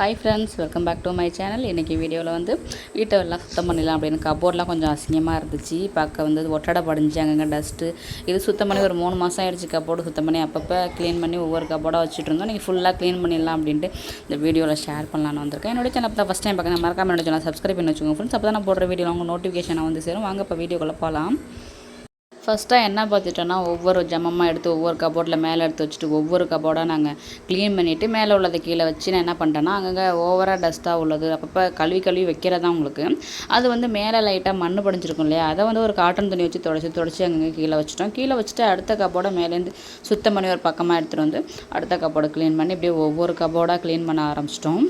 Hi friends welcome back to my channel இன்றைக்கி வீடியோவில் வந்து வீட்டை எல்லாம் சுத்தம் பண்ணிடலாம் அப்படின்னு கபோர்டெலாம் கொஞ்சம் அசிங்கமாக இருந்துச்சு. பார்க்க வந்து ஒட்டடை படிஞ்சு அங்கங்கே டஸ்ட்டு இது சுத்தம் பண்ணி ஒரு மூணு மாதம் ஆயிடுச்சு கபோர்டு சுத்தம் பண்ணி. அப்பப்போ க்ளீன் பண்ணி ஒவ்வொரு கபோர்டாக வச்சுட்டு இருந்தோம். நீங்கள் ஃபுல்லாக க்ளீன் பண்ணிடலாம் அப்படின்ட்டு இந்த வீடியோவில் ஷேர் பண்ணலான்னு வந்திருக்கேன். என்னோட சேனல் தான் ஃபஸ்ட் டைம் பார்க்க மறக்காமல் என்னோட சேனல் சப்ஸ்கிரைப் பண்ணி வச்சுக்கோங்க ஃப்ரெண்ட்ஸ் அப்போ தான் நான் போடுற வீடியோ உங்கள் நோட்டிஃபிகேஷனை வந்து சேரும். வாங்க இப்போ வீடியோக்குள்ளே போகலாம் ஃபஸ்ட்டாக என்ன பார்த்துட்டோன்னா ஒவ்வொரு ஜமமாக எடுத்து ஒவ்வொரு கபோர்டில் மேலே எடுத்து வச்சுட்டு ஒவ்வொரு கபோர்டாக நாங்கள் க்ளீன் பண்ணிவிட்டு மேலே உள்ளதை கீழே வச்சு நான் என்ன பண்ணிட்டேன்னா அங்கங்கே ஓவராக டஸ்ட்டாக உள்ளது அப்பப்போ கழுவி கழுவி வைக்கிறதா உங்களுக்கு. அது வந்து மேலே லைட்டாக மண் படிஞ்சிருக்கும் இல்லையா? அதை வந்து ஒரு காட்டன் துணி வச்சு தொடச்சி தொடச்சி அங்கங்கே கீழே வச்சுட்டோம். கீழே வச்சுட்டு அடுத்த கபோர்டை மேலேருந்து சுத்தம் பண்ணி ஒரு பக்கமாக எடுத்துகிட்டு வந்து அடுத்த கபோர்டை க்ளீன் பண்ணி இப்படியே ஒவ்வொரு கபோர்டாக க்ளீன் பண்ண ஆரம்பிச்சிட்டோம்.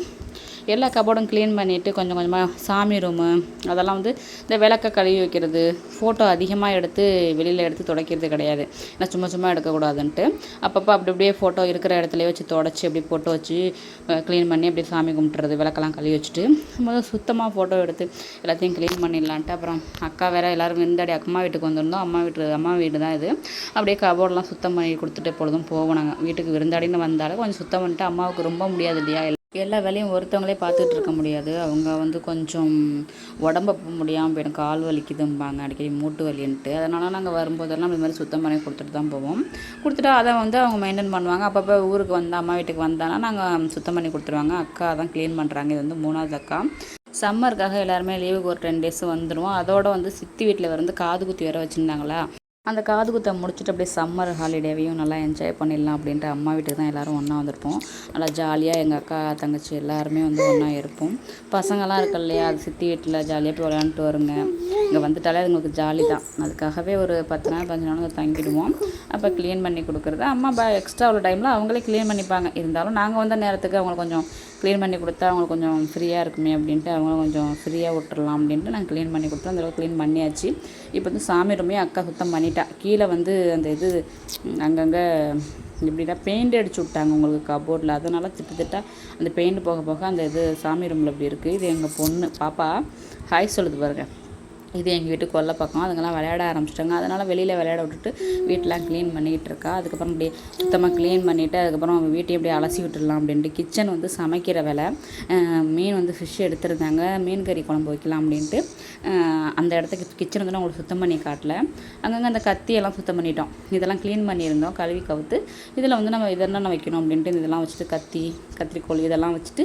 எல்லா கபோர்டும் க்ளீன் பண்ணிவிட்டு கொஞ்சம் கொஞ்சமாக சாமி ரூமு அதெல்லாம் வந்து இந்த விளக்க கழுவி வைக்கிறது ஃபோட்டோ அதிகமாக எடுத்து வெளியில் எடுத்து துடைக்கிறது கிடையாது. ஏன்னா சும்மா சும்மா எடுக்கக்கூடாதுன்ட்டு. அப்பப்போ அப்படி அப்படியே ஃபோட்டோ இருக்கிற இடத்துலையே வச்சு தொடச்சி அப்படி ஃபோட்டோ வச்சு க்ளீன் பண்ணி அப்படியே சாமி கும்பிட்டுறது விளக்கெல்லாம் கழுவி வச்சுட்டு முதல் சுத்தமாக ஃபோட்டோ எடுத்து எல்லாத்தையும் க்ளீன் பண்ணிடலான்ட்டு. அப்புறம் அக்கா வேறு எல்லோரும் விருந்தாடி அம்மா வீட்டுக்கு வந்திருந்தோம். அம்மா வீட்டு அம்மா வீடு தான் இது. அப்படியே கபோர்டெலாம் சுத்தம் பண்ணி கொடுத்துட்டு எப்பொழுதும் போவோம் நாங்கள் வீட்டுக்கு விருந்தாடின்னு வந்தாலும் கொஞ்சம் சுத்தம் பண்ணிட்டு அம்மாவுக்கு ரொம்ப முடியாது இல்லையா? எல்லா வேலையும் ஒருத்தவங்களே பார்த்துட்டு இருக்க முடியாது. அவங்க வந்து கொஞ்சம் உடம்ப முடியாமல் போயிடும். கால் வலிக்குதும்பாங்க அடிக்கடி மூட்டு வலின்ட்டு. அதனால் நாங்கள் வரும்போதெல்லாம் இது மாதிரி சுத்தம் பண்ணி கொடுத்துட்டு தான் போவோம். கொடுத்துட்டா அதை வந்து அவங்க மெயின்டைன் பண்ணுவாங்க. அப்பப்போ ஊருக்கு வந்தால் அம்மா வீட்டுக்கு வந்தானா நாங்கள் சுத்தம் பண்ணி கொடுத்துருவாங்க. அக்கா தான் க்ளீன் பண்ணுறாங்க இது வந்து மூணாவது அக்கா. சம்மருக்காக எல்லாருமே லீவுக்கு ஒரு டென் டேஸ் வந்துடுவோம் அதோட வந்து சித்தி வீட்டில் வந்து காது குத்தி வேற வச்சுருந்தாங்களா? அந்த காது குத்தை முடிச்சுட்டு அப்படியே சம்மர் ஹாலிடேவையும் நல்லா என்ஜாய் பண்ணிடலாம் அப்படின்ட்டு அம்மா வீட்டுக்கு தான் எல்லோரும் ஒன்றா வந்திருப்போம். நல்லா ஜாலியாக எங்கள் அக்கா தங்கச்சி எல்லாருமே வந்து ஒன்றா இருப்போம். பசங்கள்லாம் இருக்கு இல்லையா அது சித்தி வீட்டில் ஜாலியாக போய் விளையாண்டுட்டு வருங்க. இங்கே வந்துட்டாலே அதுங்களுக்கு ஜாலி தான். அதுக்காகவே ஒரு பத்து நாள் பதினஞ்சு நாள் தங்கிடுவோம். அப்போ க்ளீன் பண்ணி கொடுக்குறது. அம்மா ப எக்ஸ்ட்ரா உள்ள டைமில் அவங்களே க்ளீன் பண்ணிப்பாங்க. இருந்தாலும் நாங்கள் வந்த நேரத்துக்கு அவங்களுக்கு கொஞ்சம் க்ளீன் பண்ணி கொடுத்தா அவங்களுக்கு கொஞ்சம் ஃப்ரீயாக இருக்குமே அப்படின்ட்டு அவங்களும் கொஞ்சம் ஃப்ரீயாக விட்டுறலாம் அப்படின்ட்டு நாங்கள் க்ளீன் பண்ணி கொடுத்தோம். அந்தளவுக்கு க்ளீன் பண்ணியாச்சு. இப்போ வந்து சாமி ரூமே அக்கா சுத்தம் பண்ணிட்டு கீழே வந்து அந்த இது அங்கங்கே இப்படின்னா பெயிண்ட் அடிச்சு விட்டாங்க உங்களுக்கு கபோர்டில் அதனால் திட்டு அந்த பெயிண்ட் போக போக அந்த இது சாமி ரூமில் இப்படி இருக்குது இது எங்கள் பொண்ணு பாப்பா ஹாய் சொல்லுது பாருங்கள் இது எங்கள் வீட்டு கொல்லை பக்கம். அதுங்கெல்லாம் விளையாட ஆரம்பிச்சிட்டாங்க. அதனால் வெளியில் விளையாட விட்டுட்டு வீட்டெலாம் க்ளீன் பண்ணிக்கிட்டு இருக்கா. அதுக்கப்புறம் அப்படியே சுத்தமாக க்ளீன் பண்ணிவிட்டு அதுக்கப்புறம் அவங்க வீட்டையும் அப்படியே அலசி விட்டுடலாம் அப்படின்ட்டு கிச்சன் வந்து சமைக்கிற வேலை. மீன் வந்து ஃபிஷ் எடுத்துருந்தாங்க. மீன் கறி குழம்பு வைக்கலாம் அப்படின்ட்டு. அந்த இடத்துக்கு கிச்சன் வந்து அவங்களுக்கு சுத்தம் பண்ணி காட்டல. அங்கங்கே அந்த கத்தியெல்லாம் சுத்தம் பண்ணிட்டோம். இதெல்லாம் க்ளீன் பண்ணியிருந்தோம். கழுவி கவுத்து. இதில் வந்து நம்ம இதெல்லாம் வைக்கணும் அப்படின்ட்டு இதெல்லாம் வச்சுட்டு கத்தி கத்திரிக்கோள் இதெல்லாம் வச்சுட்டு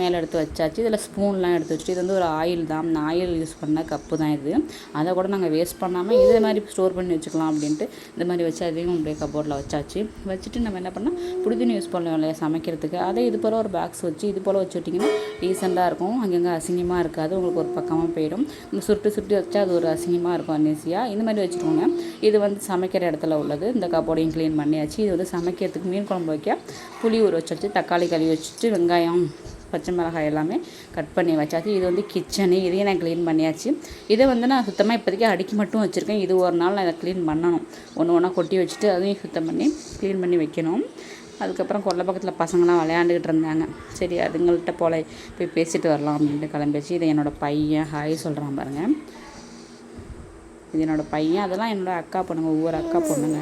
மேலே எடுத்து வச்சாச்சு. இதில் ஸ்பூன்லாம் எடுத்து வச்சுட்டு இது வந்து ஒரு ஆயில் தான். ஆயில் யூஸ் பண்ண கப்பு தான் தான் இது. அதை கூட நாங்கள் வேஸ்ட் பண்ணாமல் இதே மாதிரி ஸ்டோர் பண்ணி வச்சுக்கலாம் அப்படின்ட்டு இந்த மாதிரி வச்சு அதையும் அப்படியே கபோர்டில் வச்சாச்சு. வச்சுட்டு நம்ம என்ன பண்ணால் புடிதுணி யூஸ் பண்ணுவோம் இல்லையா சமைக்கிறதுக்கு. அதே இது போல் ஒரு பாக்ஸ் வச்சு இது போல் வச்சு விட்டிங்கன்னா டீசெண்டாக இருக்கும். அங்கங்கே அசிங்கமாக இருக்காது. உங்களுக்கு ஒரு பக்கமாக போயிடும். சுட்டு சுட்டு வச்சா அது ஒரு அசிங்கமாக இருக்கும் அன்னேசியாக இந்த மாதிரி வச்சுக்கோங்க. இது வந்து சமைக்கிற இடத்துல உள்ளது. இந்த கபோர்டையும் க்ளீன் பண்ணியாச்சு. இது வந்து சமைக்கிறதுக்கு மீன் குழம்பு வைக்க புளி ஊற வச்சு தக்காளி கழுவி வச்சுட்டு வெங்காயம் பச்சை மிளகாய் எல்லாமே கட் பண்ணி வச்சாச்சு. இது வந்து கிச்சனு இதையும் நான் க்ளீன் பண்ணியாச்சு. இதை வந்து நான் சுத்தமாக இப்போதைக்கு அடுக்கி மட்டும் வச்சுருக்கேன். இது ஒரு நாள் நான் இதை க்ளீன் பண்ணணும். ஒன்று ஒன்றா கொட்டி வச்சுட்டு அதையும் சுத்தம் பண்ணி க்ளீன் பண்ணி வைக்கணும். அதுக்கப்புறம் கொல்லை பக்கத்தில் பசங்களாம் விளையாண்டுக்கிட்டு இருந்தாங்க. சரி அதுங்கள்ட்ட போல போய் பேசிட்டு வரலாம் அப்படின்ட்டு கிளம்பிச்சு இதை என்னோடய பையன் ஹாய் சொல்கிறான் பாருங்கள் இது என்னோடய பையன் அதெல்லாம் என்னோடய அக்கா பொண்ணுங்க ஒவ்வொரு அக்கா பொண்ணுங்க.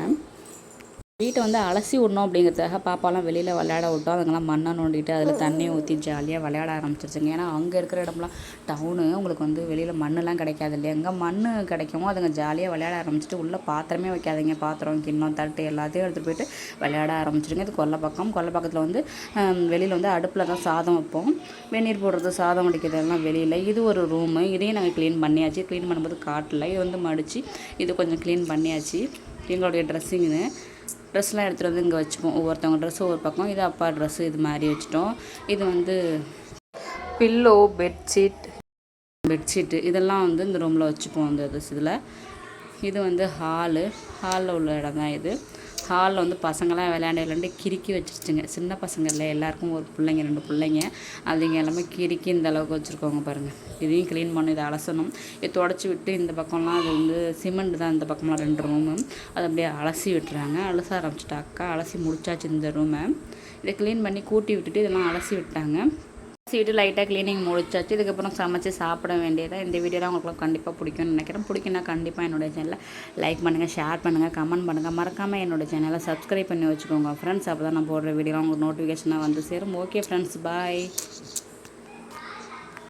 வீட்டை வந்து அலசி விடணும் அப்படிங்கிறதுக்காக பாப்பாலாம் வெளியில் விளையாட விட்டோம். அதுங்கெல்லாம் மண்ணை நோண்டிட்டு அதில் தண்ணியை ஊற்றி ஜாலியாக விளையாட ஆரம்பிச்சிருச்சுங்க. ஏன்னா அங்கே இருக்கிற இடம்லாம் டவுனு உங்களுக்கு வந்து வெளியில் மண்ணெலாம் கிடைக்காது இல்லையா? எங்கே மண் கிடைக்குமோ அதுங்க ஜாலியாக விளையாட ஆரம்பிச்சிட்டு உள்ளே பாத்திரமே வைக்காதீங்க. பாத்திரம் கிண்ணம் தட்டு எல்லாத்தையும் எடுத்துகிட்டு போயிட்டு விளையாட ஆரம்பிச்சிருங்க. இது கொல்லை பக்கம். கொல்லை பக்கத்தில் வந்து வெளியில் வந்து அடுப்பில் தான் சாதம் வைப்போம். வெந்நீர் போடுறது சாதம் வடிக்கிறதெல்லாம் வெளியில். இது ஒரு ரூமு இதையும் நாங்கள் க்ளீன் பண்ணியாச்சு. க்ளீன் பண்ணும்போது காட்டில் இது வந்து மடித்து இது கொஞ்சம் க்ளீன் பண்ணியாச்சு. எங்களுடைய ட்ரெஸ்ஸிங்னு ட்ரெஸ்லாம் எடுத்துகிட்டு வந்து இங்கே வச்சுப்போம். ஒவ்வொருத்தவங்க ட்ரெஸ்ஸு ஒரு பக்கம். இது அப்பா ட்ரெஸ்ஸு இது மாதிரி வச்சுட்டோம். இது வந்து பில்லோ பெட்ஷீட் பெட்ஷீட்டு இதெல்லாம் வந்து இந்த ரூமில் வச்சுப்போம் அந்த இதில். இது வந்து ஹாலு ஹாலில் உள்ள இடம் தான் இது. ஹாலில் வந்து பசங்களாம் விளையாண்டு விளையாண்டு கிறுக்கி வச்சிருச்சுங்க. சின்ன பசங்க இல்லை எல்லாருக்கும் ஒரு பிள்ளைங்க ரெண்டு பிள்ளைங்க. அதுங்க எல்லாமே கிறுக்கி இந்த அளவுக்கு வச்சுருக்கோங்க பாருங்கள் இதையும் க்ளீன் பண்ணி இதை அலசணும். இதை தொடச்சி விட்டு இந்த பக்கம்லாம் அது வந்து சிமெண்ட் தான் இந்த பக்கம்லாம் ரெண்டு ரூமு அதை அப்படியே அலசி விட்டுறாங்க. அலச ஆரம்பிச்சிட்டாக்கா அலசி முடிச்சாச்சு இந்த ரூமை இதை க்ளீன் பண்ணி கூட்டி விட்டுட்டு இதெல்லாம் அலசி விட்டாங்க. வீட்டு லைட்டாக க்ளீனிங் முடிச்சாச்சு. இதுக்கப்புறம் சமைச்சு சாப்பிட வேண்டியதாக இந்த வீடியோலாம் உங்களுக்கு கண்டிப்பாக பிடிக்கும்னு நினைக்கிறேன். பிடிக்குன்னா கண்டிப்பாக என்னோடய சேனலை லைக் பண்ணுங்கள் ஷேர் பண்ணுங்கள் கமெண்ட் பண்ணுங்கள் மறக்காமல் என்னோடய சேனலை சப்ஸ்கிரைப் பண்ணி வச்சுக்கோங்க ஃப்ரெண்ட்ஸ் அப்போ தான் நான் போடுற வீடியோலாம் உங்களுக்கு நோட்டிஃபிகேஷனாக வந்து சேரும். Okay friends bye